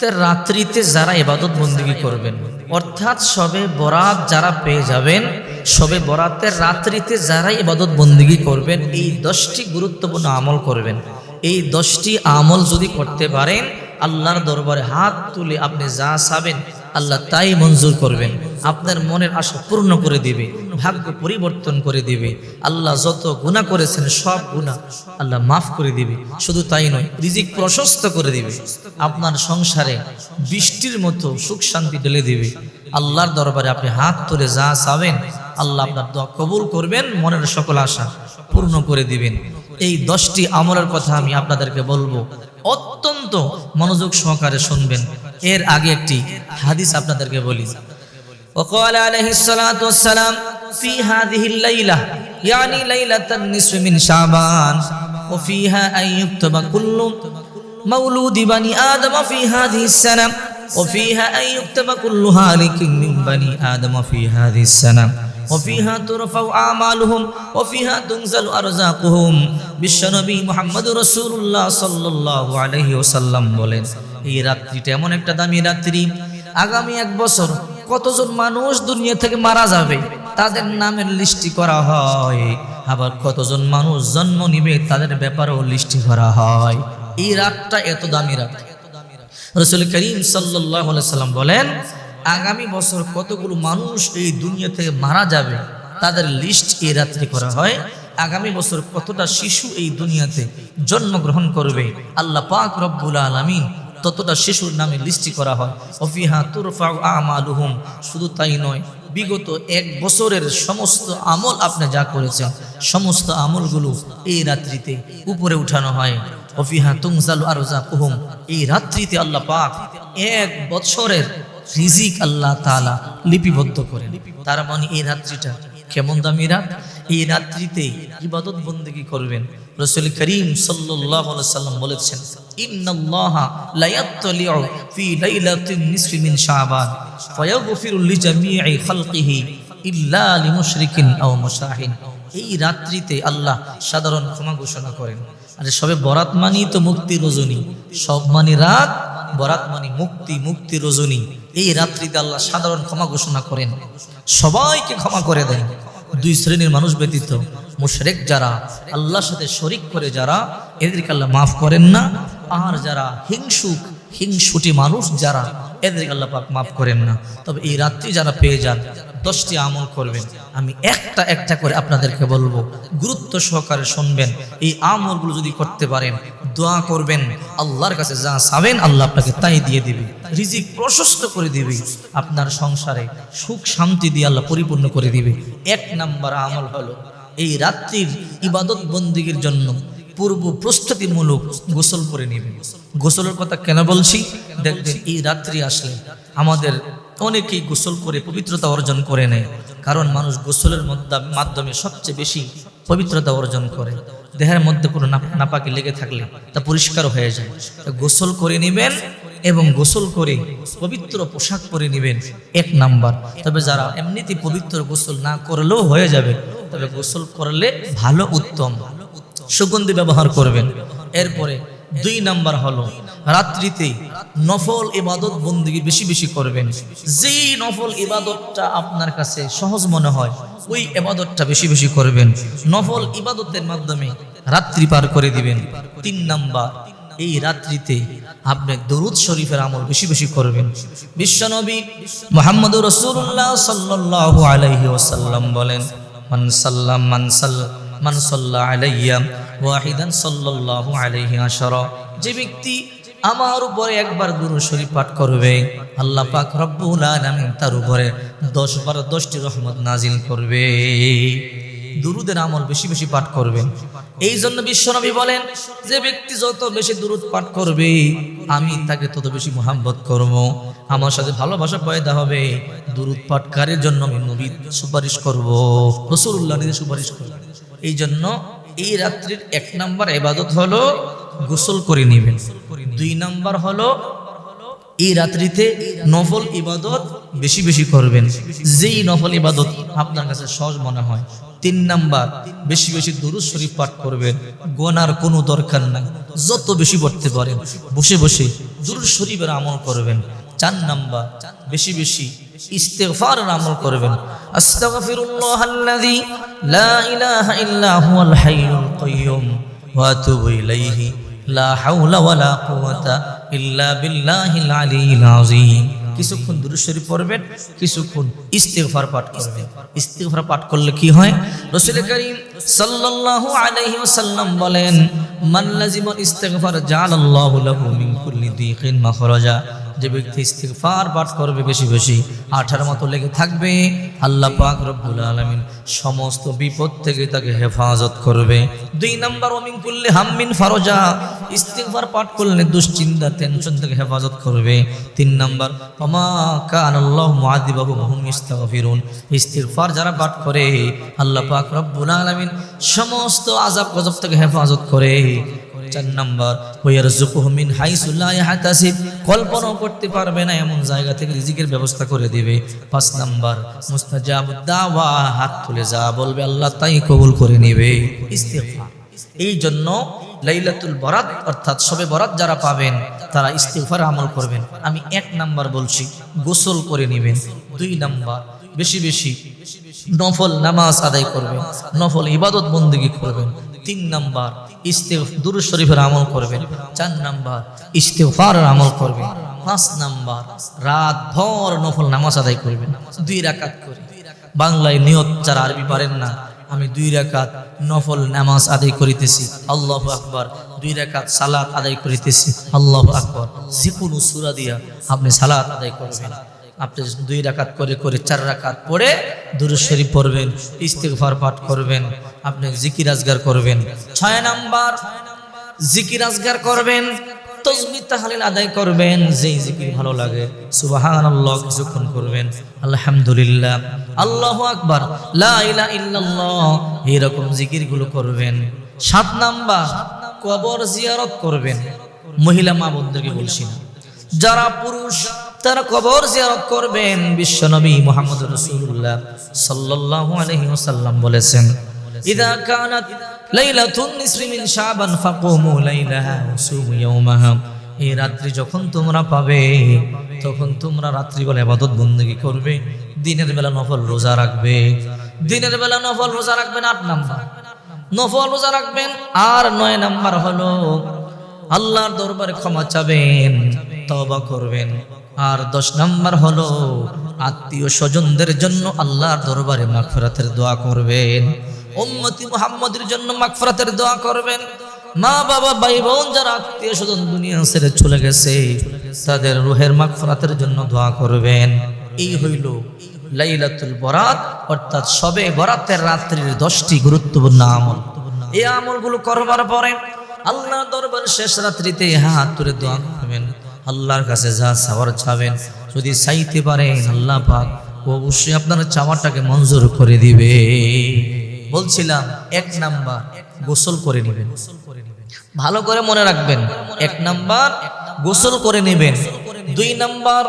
রাত্রিতে যারা এবাদত বন্দিগি করবেন, অর্থাৎ সবে বরাত যারা পেয়ে যাবেন, সবে বরাতের রাত্রিতে যারা এবাদত বন্দিগি করবেন, এই দশটি গুরুত্বপূর্ণ আমল করবেন। এই দশটি আমল যদি করতে পারেন, আল্লাহর দরবারে হাত তুলে আপনি যা চাবেন, আল্লাহ তাই মঞ্জুর করবেন। আপনার মনের আশা পূর্ণ করে দিবে, ভাগ্য পরিবর্তন করে দিবে, আল্লাহ যত গুণা করেছেন সব গুণা আল্লাহ মাফ করে দিবে, শুধু তাই নয়, রিজিক প্রশস্ত করে দিবে, আপনার সংসারে বৃষ্টির মতো সুখ শান্তি ঢেলে দিবে, আল্লাহর দরবারে আপনি হাত তুলে যা চাবেন, আল্লাহ আপনার দোয়া কবুল করবেন, মনের সকল আশা পূর্ণ করে দিবেন। এই দশটি আমলের কথা আমি আপনাদেরকে বলব, অত্যন্ত মনোযোগ সহকারে শুনবেন। এর আগে একটি হাদিস আপনাদেরকে বলি। وقال عليه الصلاة والسلام في هذه الليلة يعني ليلة النصف من شعبان وفيها أن يكتب كل مولود بني آدم في هذه السنة وفيها أن يكتب كل هالك من بني آدم في هذه السنة وفيها ترفع أعمالهم وفيها تنزل أرزاقهم বিশ্বনবী মোহাম্মদ রসুল্লাহ সাল্লাহ আলহি ওসাল্লাম বলেন এই রাত্রিটা এমন একটা দামি রাত্রি আগামী এক বছর কতজন মানুষ দুনিয়া থেকে মারা যাবে? তাদের নামের লিস্টি করা হয়। আবার কতজন মানুষ জন্ম নিবে তাদের ব্যাপারেও লিস্টি করা হয়। এই রাতটা এত দামি রাত। রসুল করিম সাল্লাম বলেন, আগামী বছর কতগুলো মানুষ এই দুনিয়া থেকে মারা যাবে, তাদের লিস্ট এই রাত্রে করা হয়। আগামী বছর কতটা শিশু এই দুনিয়াতে জন্মগ্রহণ করবে, আল্লাহ পাক রব্বুল আলমিন ততটা শিশুর নামে লিস্টি করা হয়। অফিহা তুরফা আমালুহুম। শুধু তাই নয়, বিগত এক বছরের সমস্ত আমল আপনি যা করেছেন, সমস্ত আমলগুলো এই রাত্রিতে উপরে উঠানো হয়। অফিহা তুংজালু আর কুহুম এই রাত্রিতে আল্লাহ পাক এক বছরের রিজিক আল্লাহ তাআলা লিপিবদ্ধ করেন। তার মানে এই রাত্রিটা কেমন দামি রাত? এই রাত্রিতে ইবাদত বন্দেগি করবেন। রসুল করিম আলাইহি সাল্লাম বলেছেন ইন্নাল্লাহা লা ইয়াত্তালিউ ফি লাইলাতিন নিসফি মিন শাবান, ফায়াগফিরু লিজামিই খালকিহি ইল্লা লিমুশরিকিন আও মুশাহিন। এই রাত্রিতে আল্লাহ সাধারণ ক্ষমা ঘোষণা করেন। আরে সবে বরাত মানি তো মুক্তি রজনী। সব মানি রাত, বরাত মানি মুক্তি মুক্তি রজনী। এই রাত্রিতে আল্লাহ সাধারণ ক্ষমা ঘোষণা করেন। সবাইকে ক্ষমা করে দেন। দুই শ্রেণির মানুষ ব্যতীত মুশরেক যারা আল্লাহর সাথে শরিক করে যারা, এদেরকে আল্লাহ মাফ করেন না। আর যারা হিংসুক, হিংসুটি মানুষ যারা, এদেরকে আল্লাহ পাক মাফ করেন না। তবে এই রাত্রি যারা পেয়ে যান, দশটি আমল করবেন। আমি একটা একটা করে আপনাদেরকে বলব, গুরুত্ব সহকারে শুনবেন। এই আমলগুলো যদি করতে পারেন, দোয়া করবেন, আল্লাহর কাছে যা চাবেন, আল্লাহ আপনাকে তাই দিয়ে দিবে। রিজিক প্রশস্ত করে দিবে। আপনার সংসারে সুখ শান্তি দিয়ে আল্লাহ পরিপূর্ণ করে দিবে। এক নাম্বার আমল হলো এই রাত্রির ইবাদত বন্দিগির জন্য পূর্ব প্রস্তুতিমূলক গোসল করে নেবেন গোসলের কথা কেন বলছি? দেখবেন এই রাত্রি আসলে আমাদের অনেকেই গোসল করে পবিত্রতা অর্জন করে নেয়, কারণ মানুষ গোসলের মধ্যে- মাধ্যমে সবচেয়ে বেশি পবিত্রতা অর্জন করে। দেহের মধ্যে কোনো নাপ- নাপাকি লেগে থাকলে তা পরিষ্কার হয়ে যায়। গোসল করে নেবেন এবং গোসল করে পবিত্র পোশাক পরে নেবেন, এক নাম্বার। তবে যারা এমনিতে পবিত্র গোসল না করলেও হয়ে যাবে তবে গোসল করলে ভালো উত্তম। সুগন্ধি ব্যবহার করবেন। এরপরে দুই নাম্বার হলো, রাত্রিতে নফল ইবাদত বন্দিগি বেশি বেশি করবেন। যেই নফল ইবাদতটা আপনার কাছে সহজ মনে হয়, ওই ইবাদতটা বেশি বেশি করবেন। নফল ইবাদতের মাধ্যমে রাত্রি পার করে দিবেন। তিন নাম্বার, এই রাত্রিতে আপনি দরুদ শরীফের আমল বেশি বেশি করবেন। বিশ্বনবী মোহাম্মদ রসুল্লাহ সাল্লাল্লাহু আলাইহি ওয়াসাল্লাম বলেন মান সাল্লাম মান সাল্লাম ওয়াহিদান সাল্লাল্লাহু আলাইহি আশারা। যে ব্যক্তি আমার উপরে একবার গুরু শরীফ পাঠ করবে, আল্লাহ পাক রব্বুল আলামিন তার উপরে 10 বার 10টি রহমত নাজিল করবে। দুরুদের আমল বেশি বেশি পাঠ করবেন এই জন্য বিশ্বনবী বলেন, যে ব্যক্তি যত বেশি দুরুদ পাঠ করবে আমি তাকে তত বেশি মোহাম্মত করব। আমার সাথে ভালোবাসা পয়দা হবে। দুরুদ পাটকারের জন্য আমি নবী সুপারিশ করব। রসুল্লাহ নিজে সুপারিশ করব এই জন্য এই রাত্রির এক নাম্বার এবাদত হলো গোসল করে নেবেন। দুই নাম্বার হলো এই রাত্রিতে নফল ইবাদত বেশি বেশি করবেন। যেই নফল ইবাদত আপনার কাছে সহজ মনে হয়, তিন নাম্বার, বেশি বেশি দুরুদ শরীফ পাঠ করবেন। গোনার কোনো দরকার নাই। যত বেশি পড়তে পারেন, বসে বসে দুরুদ শরীফের আমল করবেন। চার নাম্বার, বেশি বেশি ইস্তেগফার আমল করবেন। আস্তাগফিরুল্লাহ লা ইলাহা ইল্লা হুয়াল হাইয়ুল কাইয়্যুম ওয়া আতুবু ইলাইহি। লা হাওলা ওয়ালা কুওয়াতা ইল্লা বিল্লাহিল আলিয়্যিল আযীম। কিছুক্ষণ দুরুশ্বরী পড়বেন, কিছুক্ষণ ইস্তেগফার পাঠ করবেন। ইস্তেগফার পাঠ করলে কি হয়? রসুল করিম সাল্লাল্লাহু আলাইহি ওয়াসাল্লাম বলেন, মান লাজিমাল ইস্তেগফার জাআলাল্লাহু লাহু মিন কুল্লি দিকিন মাখরাজা। যে ব্যক্তি ইস্তিগফার পাঠ করবে বেশি বেশি আঠার মতো লেগে থাকবে, আল্লাহ পাক রব্বুল আলামিন সমস্ত বিপদ থেকে তাকে হেফাজত করবে। দুই নাম্বার ওমিন করলে হাম্মিন ফারজা, ইস্তিগফার পাঠ করলে দুশ্চিন্তা টেনশন থেকে হেফাজত করবে। তিন নাম্বার ওমা কান আল্লাহ মুআযিবাহু হুম ইস্তাগফিরুন, ইস্তিগফার যারা পাঠ করে, আল্লাহ পাক রব্বুল আলামিন সমস্ত আযাব গজব থেকে হেফাজত করে। চার নাম্বার ওয়ারজুকুহু মিন হাইসু লা ইয়াহতাসিব কল্পনাও করতে পারবে না এমন জায়গা থেকে রিজিকের ব্যবস্থা করে দিবে। পাঁচ নাম্বার মুস্তাজাবুদ দাওয়া হাত তুলে যা বলবে আল্লাহ, তাই কবুল করে নেবে। ইস্তিগফার। এই জন্য লাইলাতুল বরাত, অর্থাৎ সবে বরাত যারা পাবেন, তারা ইস্তিগফার আমল করবেন। আমি এক নাম্বার বলছি, গোসল করে নেবেন। দুই নাম্বার, বেশি বেশি নফল নামাজ আদায় করবেন। নফল ইবাদত বন্দিগি করবেন। তিন নাম্বার দুরু শরীফের আমল করবেন। চার নাম্বার ইস্তেফার আমল করবেন। পাঁচ নাম্বার, রাত ভর নফল নামাজ আদায় করবেন। দুই রাকাত করে। বাংলায় নিয়ত যারা আরবি পারেন না, আমি দুই রাকাত নফল নামাজ আদায় করিতেছি। আল্লাহ আকবর। দুই রাকাত সালাত আদায় করিতেছি। আল্লাহ আকবর। যে কোনো সুরা দিয়া আপনি সালাত আদায় করবেন। আপনি দুই রাকাত করে করে চার রাকাত পড়ে দুরুদ শরীফ পড়বেন, ইস্তেগফার পাঠ করবেন, আপনি জিকির আজগার করবেন। ছয় নাম্বার, জিকির আজগার করবেন আদায় করবেন, যেই জিকির ভালো লাগে করবেন আল্লাহু আকবার ইল্লাল্লাহ, এরকম জিকিরগুলো করবেন। সাত নাম্বার, কবর জিয়ারত করবেন, মহিলা মা বন্ধুকে বলছি যারা পুরুষ তারা কবর জিয়ারত করবেন বিশ্বনবী মোহাম্মদ রসুল্লাহ সাল্লাহ আলহিহাল্লাম বলেছেন, ইদা কানাত লাইলাতুন নিসফি মিন শাবান ফাকুমু লাইলাহা ওয়াসুমু ইয়াওমাহা এই রাত্রি যখন তোমরা পাবে, তখন তোমরা রাত্রি রাত্রিবেলা ইবাদত বন্দেগি করবে, দিনের বেলা নফল রোজা রাখবে। দিনের বেলা নফল রোজা রাখবেন আট নাম্বার। নফল রোজা রাখবেন আর নয় নাম্বার হলো, আল্লাহর দরবারে ক্ষমা চাবেন। তবা করবেন। আর দশ নম্বর হলো, আত্মীয় স্বজনদের জন্য আল্লাহর দরবারে মাগফিরাতের দোয়া করবেন। উম্মতি মুহাম্মদের জন্য মাগফিরাতের দোয়া করবেন। মা, বাবা ভাই বোন যারা আত্মীয় স্বজন দুনিয়া ছেড়ে চলে গেছে, তাদের রুহের মাগফিরাতের জন্য দোয়া করবেন। এই হইল লাইলাতুল বরাত, অর্থাৎ সবে বরাতের রাত্রির দশটি গুরুত্বপূর্ণ আমল। এই আমলগুলো করবার পরে আল্লাহ দরবার শেষ রাত্রিতে হাত তুলে দোয়া আল্লাহর কাছে যা চাওয়ার চাবেন, যদি চাইতে পারেন, আল্লাহ পাক অবশ্যই আপনার চাওয়াটাকে মঞ্জুর করে দিবে। বলছিলাম, এক নাম্বার গোসল করে নেবেন। ভালো করে মনে রাখবেন, এক নাম্বার গোসল করে নেবেন। দুই নাম্বার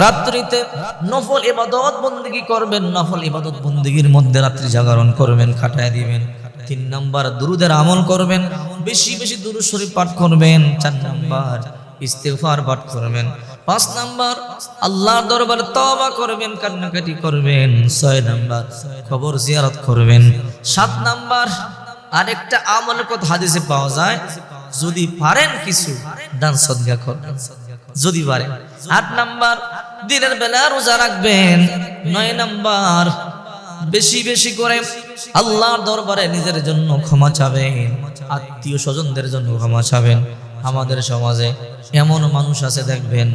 রাত্রিতে নফল ইবাদত বন্দিগি করবেন, নফল ইবাদত বন্দিগির মধ্যে রাত্রি জাগরণ করবেন, খাটায় দিবেন। তিন নাম্বার দুরুদের আমল করবেন, বেশি বেশি দুরুদ শরীফ পাঠ করবেন। চার নাম্বার ইস্তেগফার পাঠ করবেন। পাঁচ নাম্বার, আল্লাহর দরবারে তওবা করবেন, কান্নাকাটি করবেন। ছয় নাম্বার, খবর জিয়ারত করবেন। সাত নাম্বার, আরেকটা আমলের কথা হাদিসে পাওয়া যায়, যদি পারেন কিছু, দান সদকা করবেন যদি পারেন। আট নাম্বার, দিনের বেলা রোজা রাখবেন। নয় নাম্বার, বেশি বেশি করে আল্লাহর দরবারে নিজের জন্য ক্ষমা চাবেন, আত্মীয় স্বজনদের জন্য ক্ষমা চাবেন। আমাদের সমাজে এমন মানুষ আছে, দেখবেন,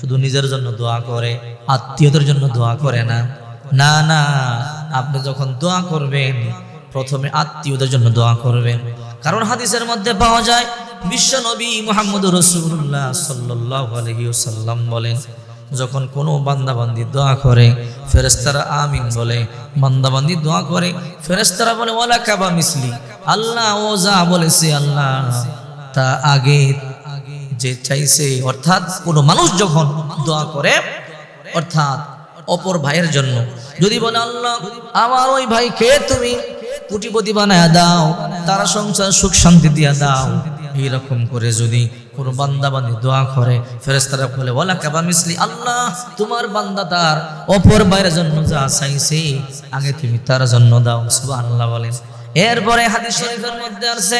শুধু নিজের জন্য দোয়া করে, আত্মীয়দের জন্য দোয়া করে না। না না, আপনি যখন দোয়া করবেন, প্রথমে আত্মীয়দের জন্য দোয়া করবেন। কারণ হাদিসের মধ্যে পাওয়া যায়, বিশ্ব নবী মোহাম্মদ রসুল্লাহ সাল্লাহ আলহিউসাল্লাম বলেন, যখন কোনো বান্দাবান্দি দোয়া করে ফেরেস্তারা আমিন বলে। বান্দাবান্দি দোয়া করে ফেরেস্তারা বলে ওলা কাবা মিসলি? আল্লাহ ও যা বলেছে, আল্লাহ তা আগে যে চাইছে, অর্থাৎ কোনো মানুষ যখন দোয়া করে, অর্থাৎ অপর ভাইয়ের জন্য, যদি বলে, আল্লাহ, আমার ওই ভাইকে তুমি কোটিপতি বানায় দাও, তারা সংসার সুখ শান্তি দিয়া দাও। এইরকম করে যদি কোনো বান্দা বান্দি দোয়া করে ফেরেস্তারা বলে ওলা কাবা মিসলি, আল্লাহ, তোমার বান্দা তার অপর ভাইয়ের জন্য যা চাইছে, আগে তুমি তার জন্য দাও। সুবহানাল্লাহ বলেন। এরপরে হাদিস শরীফের মধ্যে আছে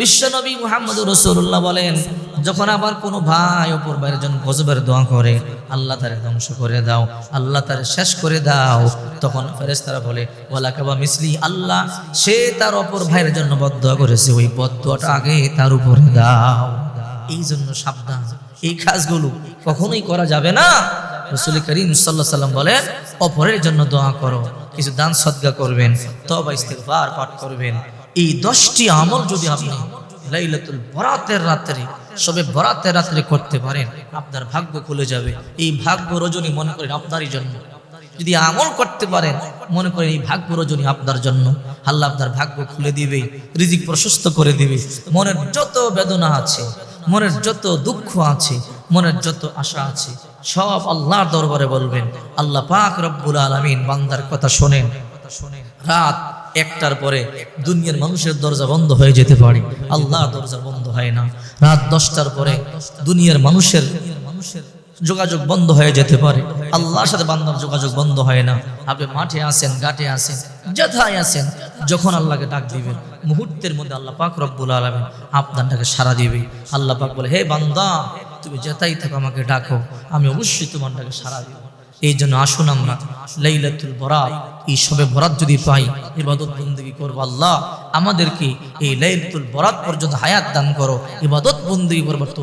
বিশ্বনবী মুহাম্মদ রসুল্লাহ বলেন, যখন আবার কোনো ভাই অপর ভাইয়ের জন্য গজবের দোয়া করে, আল্লাহ তারে ধ্বংস করে দাও, আল্লাহ তারে শেষ করে দাও, তখন ফেরেস্তারা বলে ওলা কাবা মিসলি আল্লাহ, সে তার অপর ভাইয়ের জন্য বদয়া করেছে, ওই বদয়াটা আগে তার উপরে দাও। এই জন্য সাবধান, এই কাজগুলো কখনোই করা যাবে না। রসুল করিম সাল্লাহ সাল্লাম বলেন, অপরের জন্য দোয়া করো, কিছু দান সদ্গা করবেন তবা ইস্তেগফার পাঠ করবেন। এই দশটি আমল যদি আপনি লাইলাতুল বরাতের রাত্রে, সবে বরাতের রাত্রে করতে পারেন, আপনার ভাগ্য খুলে যাবে। এই ভাগ্য রজনী মনে করেন আপনারই জন্য। যদি আমল করতে পারেন, মনে করেন এই ভাগ্য রজনী আপনার জন্য। আল্লাহ আপনার ভাগ্য খুলে দিবে, রিজিক প্রশস্ত করে দিবে। মনের যত বেদনা আছে, মনের যত দুঃখ আছে, মনের যত আশা আছে, সব আল্লাহর দরবারে বলবেন, আল্লাহ পাক রব্বুল আলামিন বান্দার কথা শোনেন। রাত একটার পরে দুনিয়ার মানুষের দরজা বন্ধ হয়ে যেতে পারে। আল্লাহর দরজা বন্ধ হয় না। রাত দশটার পরে দুনিয়ার মানুষের মানুষের যোগাযোগ বন্ধ হয়ে যেতে পারে। আল্লাহর সাথে বান্দার যোগাযোগ বন্ধ হয় না। আপনি মাঠে আসেন ঘাটে আসেন যেথায় আসেন যখন আল্লাহকে ডাক দিবেন, মুহূর্তের মধ্যে আল্লাহ পাক রব্বুল আলমিন আপনার ডাকে সারা দিবে। আল্লাহ পাক বলে, হে বান্দা, তুমি যেতাই থাকো আমাকে ডাকো, আমি অবশ্যই তোমারটাকে সারা দিব। এই জন্য আসুন আমরা লাইলাতুল বরাত এই সবে বরাত যদি পাই, ইবাদত বন্দী করব আল্লাহ। আমাদেরকে এই লাইলাতুল বরাত পর্যন্ত হায়াত দান করো, ইবাদত বন্দী করবার তো